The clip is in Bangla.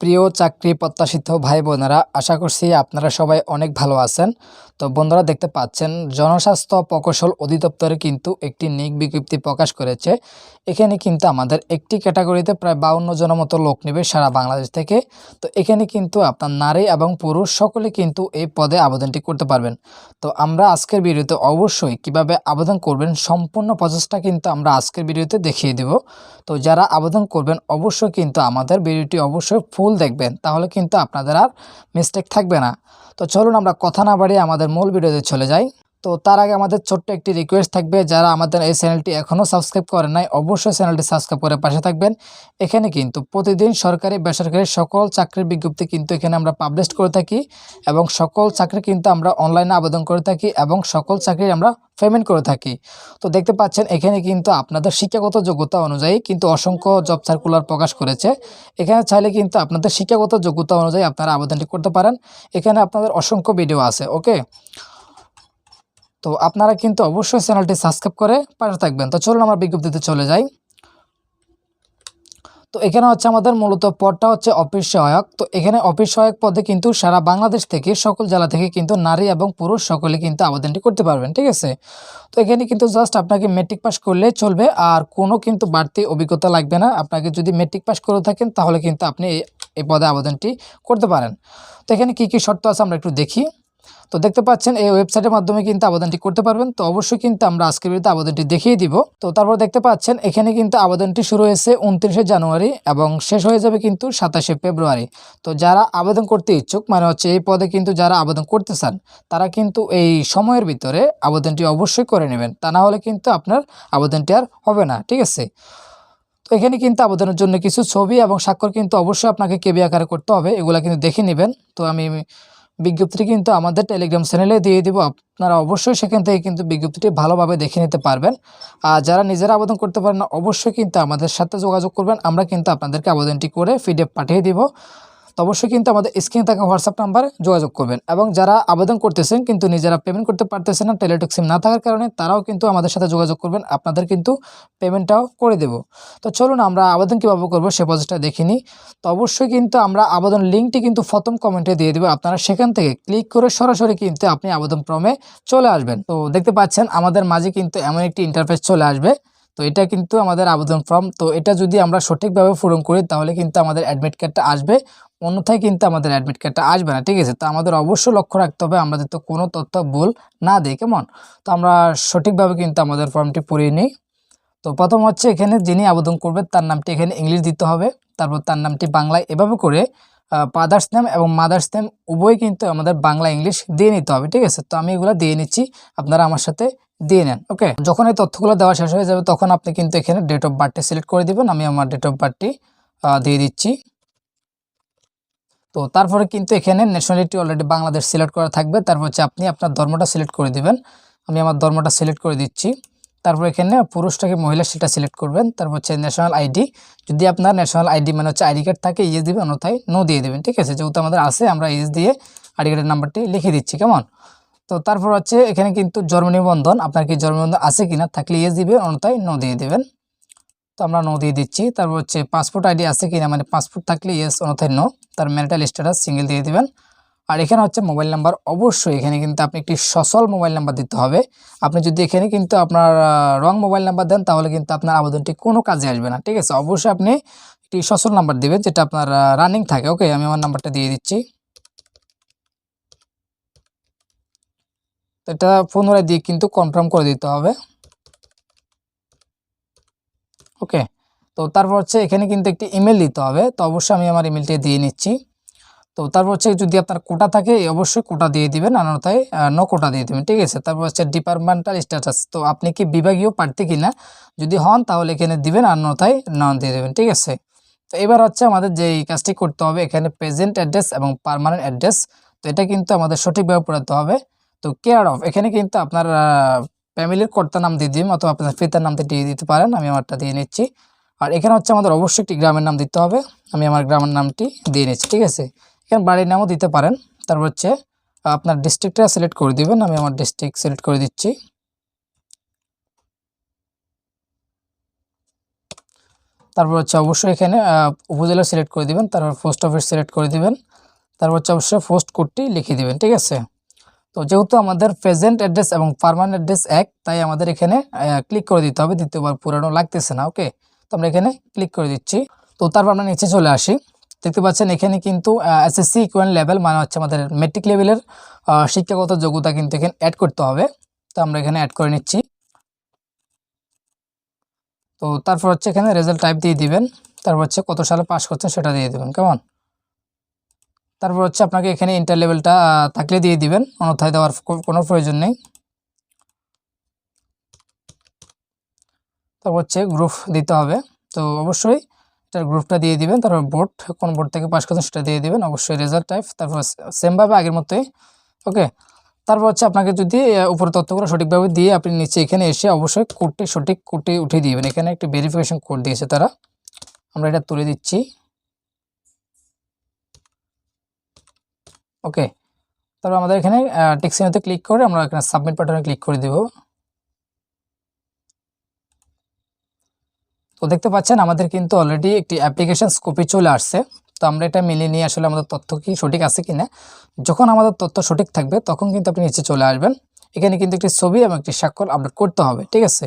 প্রিয় চাকরি প্রত্যাশিত ভাই বোনেরা আশা করছি আপনারা সবাই অনেক ভালো আছেন। তো বন্ধুরা, দেখতে পাচ্ছেন, জনস্বাস্থ্য প্রকৌশল অধিদপ্তরে কিন্তু একটি নিক বিজ্ঞপ্তি প্রকাশ করেছে। এখানে কিন্তু আমাদের একটি ক্যাটাগরিতে প্রায় বাউন্ন জনের মতো লোক নেবে সারা বাংলাদেশ থেকে। তো এখানে কিন্তু আপনার নারী এবং পুরুষ সকলে কিন্তু এই পদে আবেদনটি করতে পারবেন। তো আমরা আজকের ভিডিওতে অবশ্যই কীভাবে আবেদন করবেন, সম্পূর্ণ প্রসেসটা কিন্তু আমরা আজকের ভিডিওতে দেখিয়ে দেব। তো যারা আবেদন করবেন, অবশ্যই কিন্তু আমাদের ভিডিওটি অবশ্যই ফুল দেখবেন, তাহলে কিন্তু আপনাদের আর মিস্টেক থাকবে না। তো চলুন আমরা কথা না বাড়িয়ে আমাদের মূল ভিডিওতে চলে যাই। তো তার আগে আমাদের ছোট্ট একটি রিকোয়েস্ট থাকবে, যারা আমাদের এই চ্যানেলটি এখনও সাবস্ক্রাইব করেন নাই, অবশ্যই চ্যানেলটি সাবস্ক্রাইব করে পাশে থাকবেন। এখানে কিন্তু প্রতিদিন সরকারি, বেসরকারি সকল চাকরির বিজ্ঞপ্তি কিন্তু এখানে আমরা পাবলিশ করে থাকি এবং সকল চাকরি কিন্তু আমরা অনলাইনে আবেদন করে থাকি এবং সকল চাকরির আমরা পেমেন্ট করে থাকি। তো দেখতে পাচ্ছেন, এখানে কিন্তু আপনাদের শিক্ষাগত যোগ্যতা অনুযায়ী কিন্তু অসংখ্য জব সার্কুলার প্রকাশ করেছে। এখানে চাইলে কিন্তু আপনাদের শিক্ষাগত যোগ্যতা অনুযায়ী আপনারা আবেদনটি করতে পারেন। এখানে আপনাদের অসংখ্য ভিডিও আছে ওকে তো আপনারা কিন্তু অবশ্যই চ্যানেলটি সাবস্ক্রাইব করে পাশে থাকবেন। তো চলুন আমরা বিজ্ঞপ্তিতে চলে যাই। তো এখানে হচ্ছে আমাদের মূলত পদটা হচ্ছে অফিস সহায়ক। তো এখানে অফিস সহায়ক পদে কিন্তু সারা বাংলাদেশ থেকে, সকল জেলা থেকে কিন্তু নারী এবং পুরুষ সকলে কিন্তু আবেদনটি করতে পারবেন, ঠিক আছে? তো এখানে কিন্তু জাস্ট আপনাকে মেট্রিক পাস করলেই চলবে, আর কোনো কিন্তু বাড়তি অভিজ্ঞতা লাগবে না। আপনাকে যদি মেট্রিক পাস করে থাকেন, তাহলে কিন্তু আপনি এই পদে আবেদনটি করতে পারেন। তো এখানে কী কী শর্ত আছে আমরা একটু দেখি। তো দেখতে পাচ্ছেন, এই ওয়েবসাইটের মাধ্যমে কিন্তু আবেদনটি করতে পারবেন। তো অবশ্যই কিন্তু আমরা আজকের ভিডিওতে আবেদনটি দেখিয়ে দিব। তো তারপর দেখতে পাচ্ছেন, এখানে কিন্তু আবেদনটি শুরু হয়েছে উনত্রিশে জানুয়ারি এবং শেষ হয়ে যাবে কিন্তু সাতাশে ফেব্রুয়ারি। তো যারা আবেদন করতে ইচ্ছুক মানে হচ্ছে এই পদে কিন্তু যারা আবেদন করতে চান, তারা কিন্তু এই সময়ের ভিতরে আবেদনটি অবশ্যই করে নেবেন। তা না হলে কিন্তু আপনার আবেদনটি আর হবে না, ঠিক আছে? তো এখানে কিন্তু আবেদনের জন্য কিছু ছবি এবং স্বাক্ষর কিন্তু অবশ্যই আপনাকে কেবি আকারে করতে হবে, এগুলো কিন্তু দেখে নেবেন। তো আমি বিজ্ঞপ্তিটি কিন্তু আমাদের টেলিগ্রাম চ্যানেলে দিয়ে দিব। আপনারা অবশ্যই সেখান থেকে কিন্তু বিজ্ঞপ্তিটি ভালোভাবে দেখে নিতে পারবেন। আর যারা নিজেরা আবেদন করতে পারেন না, অবশ্যই কিন্তু আমাদের সাথে যোগাযোগ করবেন। আমরা কিন্তু আপনাদেরকে আবেদনটি করে পিডিএফ পাঠিয়ে দিব। তো অবশ্যই কিন্তু আমাদের স্ক্রিনে থাকা হোয়াটসঅ্যাপ নাম্বারে যোগাযোগ করবেন। এবং যারা আবেদন করতেছেন কিন্তু নিজেরা পেমেন্ট করতে পারতেছেন না টেলিটক সিম না থাকার কারণে তারাও কিন্তু আমাদের সাথে যোগাযোগ করবেন। আপনাদের কিন্তু পেমেন্টটাও করে দেব। তো চলুন আমরা আবেদন কীভাবে করব সে প্রসেসটা দেখিনি তো অবশ্যই কিন্তু আমরা আবেদন লিঙ্কটি কিন্তু প্রথম কমেন্টে দিয়ে দেবো। আপনারা সেখান থেকে ক্লিক করে সরাসরি কিন্তু আপনি আবেদন ফর্মে চলে আসবেন। তো দেখতে পাচ্ছেন, আমাদের মাঝে কিন্তু এমন একটি ইন্টারফেস চলে আসবে। তো এটা কিন্তু আমাদের আবেদন ফর্ম তো এটা যদি আমরা সঠিকভাবে পূরণ করি, তাহলে কিন্তু আমাদের অ্যাডমিট কার্ডটা আসবে। অন্যথায় কিন্তু আমাদের অ্যাডমিট কার্ডটা আসবে না, ঠিক আছে? তো আমাদের অবশ্যই লক্ষ্য রাখতে হবে আমরা যাতে কোনো তথ্য ভুল না দিই, কেমন? তো আমরা সঠিকভাবে কিন্তু আমাদের ফর্মটি পড়িয়ে নিই। তো প্রথম হচ্ছে এখানে যিনি আবেদন করবে, তার নামটি এখানে ইংলিশ দিতে হবে। তারপর তার নামটি বাংলায় এভাবে করে ফাদার্স নেম এবং মাদার্স নেম উভয় কিন্তু আমাদের বাংলা, ইংলিশ দিয়ে নিতে হবে, ঠিক আছে? তো আমি এগুলো দিয়ে নিচ্ছি। আপনারা আমার সাথে দিয়ে নেন, ওকে? যখন এই তথ্যগুলো দেওয়া শেষ হয়ে যাবে, তখন আপনি কিন্তু এখানে ডেট অফ বার্থটি সিলেক্ট করে দিবেন। আমি আমার ডেট অফ বার্থটি দিয়ে দিচ্ছি। তো তারপরে কিন্তু এখানে ন্যাশনালিটি অলরেডি বাংলাদেশ সিলেক্ট করা থাকবে। তারপর হচ্ছে আপনি আপনার ধর্মটা সিলেক্ট করে দিবেন। আমি আমার ধর্মটা সিলেক্ট করে দিচ্ছি। তারপর এখানে পুরুষটাকে মহিলা সেটা সিলেক্ট করবেন। তারপর হচ্ছে ন্যাশনাল আইডি যদি আপনার ন্যাশনাল আইডি মানে হচ্ছে আইডি কার্ড থাকে ইয়ে দিবেন, অন্যথায় নো দিয়ে দেবেন। ঠিক আছে? যেহেতু আমাদের আছে, আমরা ইয়েস দিয়ে আইডি কার্ডের নাম্বারটি লিখে দিচ্ছি, কেমন? তো তারপর হচ্ছে এখানে কিন্তু জন্ম নিবন্ধন, আপনার কি জন্ম নিবন্ধন আছে কিনা থাকলে ইয়েস দিবে অন্যথায় নো দিয়ে দেবেন। তো আমরা নো দিয়ে দিচ্ছি। তারপর হচ্ছে পাসপোর্ট আইডি আছে কিনা মানে পাসপোর্ট থাকলে ইয়েস অন্যথায় নো তার ম্যারিটাল স্ট্যাটাস সিঙ্গেল দিয়ে দিবেন। আর এখানে হচ্ছে মোবাইল নাম্বার অবশ্যই এখানে কিন্তু আপনি একটি সচল মোবাইল নাম্বার দিতে হবে। আপনি যদি এখানে কিন্তু আপনার রং মোবাইল নাম্বার দেন, তাহলে কিন্তু আপনার আবেদনটি কোনো কাজে আসবে না, ঠিক আছে? অবশ্যই আপনি একটি সচল নাম্বার দিবেন, যেটা আপনার রানিং থাকে। ওকে আমি আমার নাম্বারটা দিয়ে দিচ্ছি। এটা পুনরায় দিয়ে কিন্তু কনফার্ম করে দিতে হবে। ওকে তো তারপর হচ্ছে এখানে কিন্তু একটি ইমেল দিতে হবে। তো অবশ্যই আমি আমার ইমেলটি দিয়ে নিচ্ছি। তো তারপর হচ্ছে যদি আপনার কোটা থাকে অবশ্যই কোটা দিয়ে দিবেন। অন্যথায় ন কোটা দিয়ে দিবেন। ঠিক আছে? তারপর হচ্ছে ডিপার্টমেন্টাল স্ট্যাটাস তো আপনি কি বিভাগীয় প্রার্থী কিনা যদি হন, তাহলে এখানে দিবেন। অন্যথায় নন দিয়ে দেবেন। ঠিক আছে? তো এবার হচ্ছে আমাদের যে কাজটি করতে হবে, এখানে প্রেজেন্ট অ্যাড্রেস এবং পারমানেন্ট অ্যাড্রেস তো এটা কিন্তু আমাদের সঠিকভাবে পড়াতে হবে। তো কেয়ার অফ এখানে কিন্তু আপনার ফ্যামিলির কর্তার নাম দিয়ে দিবেন অথবা আপনার পিতার নামটি দিয়ে দিতে পারেন, আমি আমারটা দিয়ে নিচ্ছি। আর এখানে হচ্ছে আমাদের অবশ্যই একটি গ্রামের নাম দিতে হবে, আমি আমার গ্রামের নামটি দিয়ে নিচ্ছি, ঠিক আছে? এখানে বাড়ির নামও দিতে পারেন, তারপর হচ্ছে আপনার ডিস্ট্রিক্টটা সিলেক্ট করে দিবেন, আমি আমার ডিস্ট্রিক্ট সিলেক্ট করে দিচ্ছি। তারপর হচ্ছে অবশ্যই এখানে উপজেলা সিলেক্ট করে দিবেন, তারপর পোস্ট অফিস সিলেক্ট করে দিবেন, তারপর হচ্ছে অবশ্যই পোস্ট কোডটি লিখে দিবেন, ঠিক আছে? তো যেহেতু আমাদের প্রেজেন্ট অ্যাড্রেস এবং পারমানেন্ট অ্যাড্রেস এক, তাই আমাদের এখানে ক্লিক করে দিতে হবে। দ্বিতীয়বার পুরানো লাগতেছে না ওকে তো আমরা এখানে ক্লিক করে দিচ্ছি। তো তারপর আমরা নিচে চলে আসি। দেখতে পাচ্ছেন এখানে কিন্তু এসএসসি ইকুয়াল লেভেল মানে হচ্ছে আমাদের মেট্রিক লেভেলের শিক্ষাগত যোগ্যতা কিন্তু এখানে অ্যাড করতে হবে। তো আমরা এখানে অ্যাড করে নিচ্ছি। তো তারপর হচ্ছে এখানে রেজাল্ট টাইপ দিয়ে দিবেন। তারপর হচ্ছে কত সালে পাস করছেন সেটা দিয়ে দিবেন, কেমন? তারপর হচ্ছে আপনাকে এখানে ইন্টার লেভেলটা থাকলে দিয়ে দিবেন। অন্যথায় দেওয়ার কোনো প্রয়োজন নেই। তারপর হচ্ছে গ্রুপ দিতে হবে। তো অবশ্যই এটার গ্রুপটা দিয়ে দিবেন। তারপর বোর্ড কোন বোর্ড থেকে পাস করছেন সেটা দিয়ে দিবেন। অবশ্যই রেজাল্ট টাইপ তারপর সেমভাবে আগের মতোই। ওকে তারপর হচ্ছে আপনাকে যদি আহ, উপরের তথ্যগুলো সঠিকভাবে দিয়ে আপনি নিচে এখানে এসে অবশ্যই কোডটি সঠিক কোডটি উঠিয়ে দিবেন। এখানে একটি ভেরিফিকেশন কোড দিয়েছে তারা। আমরা এটা তুলে দিচ্ছি। ওকে তারপর আমাদের এখানে টেক্সিনোতে ক্লিক করে আমরা এখানে সাবমিট বাটনে ক্লিক করে দেব। তো দেখতে পাচ্ছেন আমাদের কিন্তু অলরেডি একটি অ্যাপ্লিকেশন কপি চলে আসছে। তো আমরা এটা মিলিয়ে নিয়ে আসলে আমাদের তথ্য কি সঠিক আছে কিনা। যখন আমাদের তথ্য সঠিক থাকবে, তখন কিন্তু আপনি নিচে চলে আসবেন। এখানে কিন্তু একটি ছবি এবং একটি স্বাক্ষর আপলোড করতে হবে, ঠিক আছে?